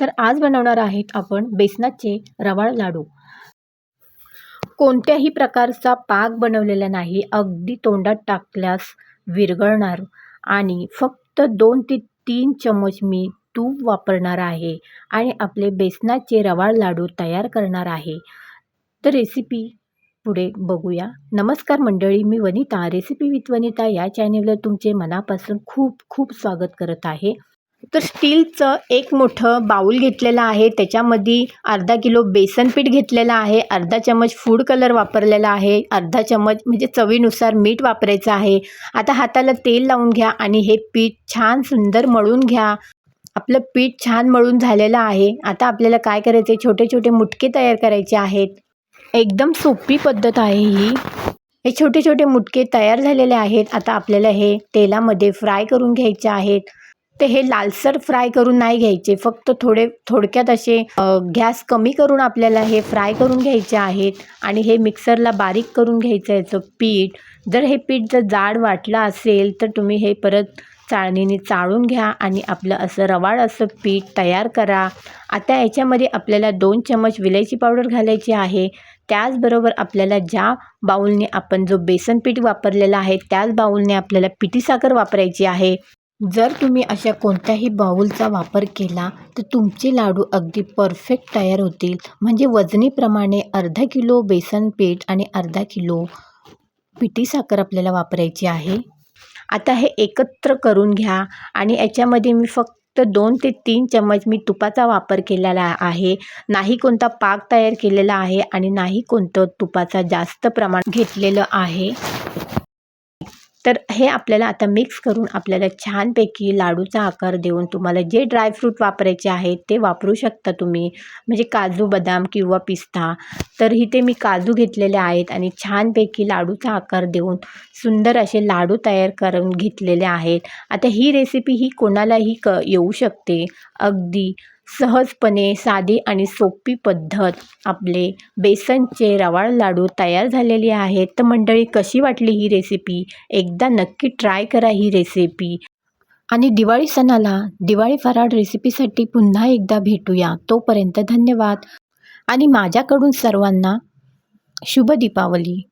तर आज बनवणार आहेत आपण बेसनाचे रवाळ लाडू. कोणत्याही प्रकारचा पाक बनवलेला नाही अगदी तोंडात टाकल्यास विरघळणार आणि फक्त दोन ते तीन चमच मी तूप वापरणार आहे आणि आपले बेसनाचे रवाळ लाडू तयार करणार आहे. तर रेसिपी पुढे बघूया. नमस्कार मंडळी मी वनिता. रेसिपी विथ वनिता या चॅनेलवर तुमचे मनापासून खूप खूप स्वागत करत आहे. तर स्टीलचं एक मोठं बाऊल घेतलेलं आहे. त्याच्यामध्ये अर्धा किलो बेसन पीठ घेतलेलं आहे. अर्धा चमच फूड कलर वापरलेला आहे. अर्धा चमच म्हणजे चवीनुसार मीठ वापरायचं आहे. आता हाताला तेल लावून घ्या आणि हे पीठ छान सुंदर मळून घ्या. आपलं पीठ छान मळून झालेलं आहे. आता आपल्याला काय करायचे छोटे छोटे मुटके तयार करायचे आहेत. एकदम सोपी पद्धत आहे ही. हे छोटे छोटे मुटके तयार झालेले आहेत. आता आपल्याला हे तेलामध्ये फ्राय करून घ्यायचे आहेत. ते हे लालसर फ्राय करून नाही घ्यायचे. फक्त थोडे थोडक्यात असे गॅस कमी करून आपल्याला हे फ्राय करून घ्यायचे आहेत आणि हे मिक्सरला बारीक करून घ्यायचं याचं पीठ. जर हे पीठ जर जाड वाटलं असेल तर तुम्ही हे परत चाळणीने चाळून घ्या आणि आपलं असं रवाळ असं पीठ तयार करा. आता याच्यामध्ये आपल्याला दोन चमच विलायची पावडर घालायची आहे. त्याचबरोबर आपल्याला ज्या बाऊलने आपण जो बेसन पीठ वापरलेला आहे त्याच बाऊलने आपल्याला पिठी साखर वापरायची आहे. जर तुम्ही अशा कोणत्याही बाऊलचा वापर केला तर तुमचे लाडू अगदी परफेक्ट तयार होतील. म्हणजे वजनीप्रमाणे अर्धा किलो बेसन पीठ आणि अर्धा किलो पिठी साखर आपल्याला वापरायची आहे. आता हे एकत्र करून घ्या आणि याच्यामध्ये मी फक्त दोन ते तीन चम्मच मी तुपाचा वापर केलेला आहे. नाही कोणता पाक तयार केलेला आहे आणि नाही कोणतं तुपाचा जास्त प्रमाण घेतलेलं आहे. तर हे आपल्याला आता मिक्स करून आपल्याला छानपैकी लाडूचा आकार देऊन तुम्हाला जे ड्रायफ्रूट वापरायचे आहेत ते वापरू शकता तुम्ही. म्हणजे काजू बदाम किंवा पिस्ता. तर इथे मी काजू घेतलेले आहेत आणि छानपैकी लाडूचा आकार देऊन सुंदर असे लाडू तयार करून घेतलेले आहेत. आता ही रेसिपी ही कोणालाही क येऊ शकते. अगदी. सहजपणे साधी आणि सोपी पद्धत आपले बेसनचे रवाळ लाडू तयार झालेले आहेत. तर मंडळी कशी वाटली ही रेसिपी एकदा नक्की ट्राय करा ही रेसिपी आणि दिवाळी सणाला दिवाळी फराळ रेसिपीसाठी पुन्हा एकदा भेटूया. तोपर्यंत धन्यवाद. आणि माझ्याकडून सर्वांना शुभ दीपावली.